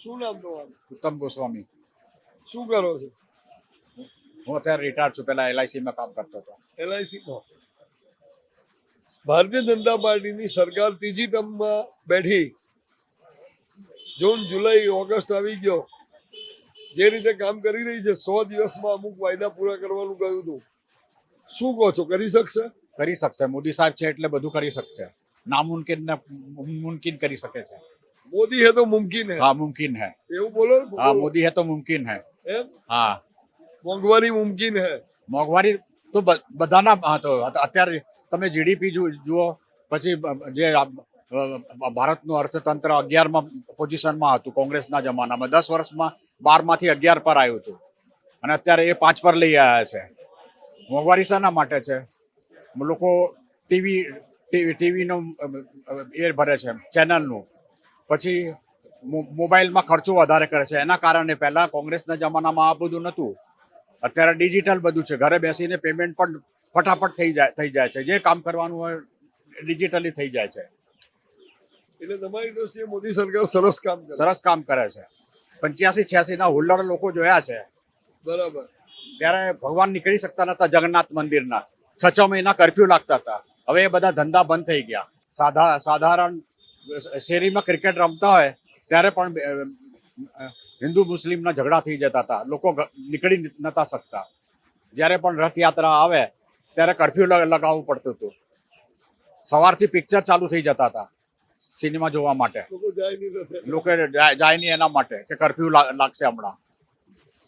શું નામ તમારું? ઉત્તમ ગોસ્વામી. શું કરો છો? હું અત્યારે રિટાયર છું. પેલા એલઆઈસી માં કામ કરતો હતો. એલઆઈસી માં? ભારતીય જનતા પાર્ટીની સરકાર ત્રીજી ટર્મમાં બેઠી. જૂન જુલાઈ ઓગસ્ટ આવી ગયો. જે રીતે કામ કરી રહી છે સો દિવસમાં અમુક વાયદા પૂરા કરવાનું કહ્યું હતું. શું કહો છો? કરી શકશે? કરી શકશે. મોદી સાહેબ છે એટલે બધું કરી શકશે. નામુમકિન ને મુમકિન કરી શકે છે. મોદી હે તો મુમકિન હે હા મુમકિન હે એવું બોલો હા મોદી હે તો મુમકિન હે એમ હા મોંઘવારી મુમકિન હે મોંઘવારી તો બધાના હા તો અત્યારે તમે જીડીપી જુઓ પછી જે ભારતનું અર્થતંત્ર અગિયારમાં પોઝિશનમાં હતું કોંગ્રેસના જમાનામાં. દસ વર્ષમાં બારમાંથી અગિયાર પર આવ્યું હતું. અને અત્યારે એ પાંચ પર લઈ આવ્યા છે. મોંઘવારી શાના માટે છે? લોકો ટીવી ટીવી ટીવીનો એ ભરે છે ચેનલનું. પછી મોબાઈલમાં ખર્ચો વધારે કરે છે. એના કારણે પહેલાં કોંગ્રેસના જમાનામાં આ બધું નહોતું. અત્યારે ડિજિટલ બધું છે. ઘરે બેસીને પેમેન્ટ પણ ફટાફટ થઈ જાય થઈ જાય છે. જે કામ કરવાનું હોય ડિજિટલી થઈ જાય છે. એટલે તમારી દ્રષ્ટિએ મોદી સરકાર સરસ કામ કરે. સરસ કામ કરે છે. પંચ્યાસી છ્યાસી ના હુલ્લડ લોકો જોયા છે. બરાબર. ત્યારે ભગવાન નીકળી શકતા નતા જગન્નાથ મંદિરના. છ છ મહિના કર્ફ્યુ લાગતા હતા. હવે એ બધા ધંધા બંધ થઈ ગયા. સાધા સાધારણ શેરીમાં ક્રિકેટ રમતા હોય ત્યારે પણ હિન્દુ મુસ્લિમના ઝઘડા થઈ જતા હતા. લોકો નીકળી નતા શકતા. જ્યારે પણ રથયાત્રા આવે ત્યારે કર્ફ્યુ લગાવવું પડતું હતું. સવારથી પિક્ચર ચાલુ થઈ જતા હતા સિનેમા જોવા માટે. લોકો જાય નહીં એના માટે કે કર્ફ્યુ લાગશે હમણાં.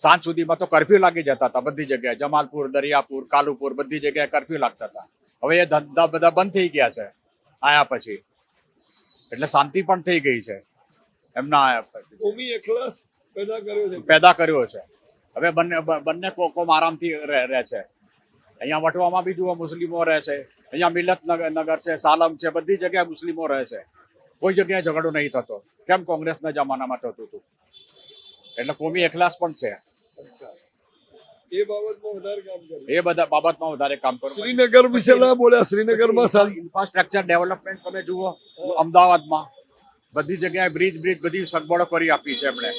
સાંજ સુધીમાં તો કર્ફ્યુ લાગી જતા હતા બધી જગ્યાએ. જમાલપુર દરિયાપુર કાલુપુર બધી જગ્યાએ કર્ફ્યુ લાગતા હતા. હવે એ ધંધા બધા બંધ થઈ ગયા છે. આયા પછી. એટલે શાંતિ પણ થઈ ગઈ છે. એમના કોમી એકલાસ પેદા કર્યો છે. પેદા કર્યો છે. હવે બંને બંને કોમ આરામથી રહે છે. અહીંયા વટવામાં બી જુઓ મુસ્લિમો રહે છે. અહીંયા મિલત નગર નગર છે સાલમ છે બધી જગ્યાએ મુસ્લિમો રહે છે. કોઈ જગ્યાએ ઝઘડો નહીં થતો. કેમ કોંગ્રેસના જમાનામાં થતું હતું? એટલે કોમી એકલાસ પણ છે. એ બાબતમાં વધારે કામ કરે. એ બધા બાબતમાં વધારે કામ કરે શ્રીનગર વિશે ના બોલ્યા શ્રીનગરમાં સર ઇન્ફ્રાસ્ટ્રક્ચર ડેવલપમેન્ટ તમે જુઓ અમદાવાદમાં બધી જગ્યાએ બ્રિજ બ્રિજ બધી સગવડો કરી આપી છે એમણે.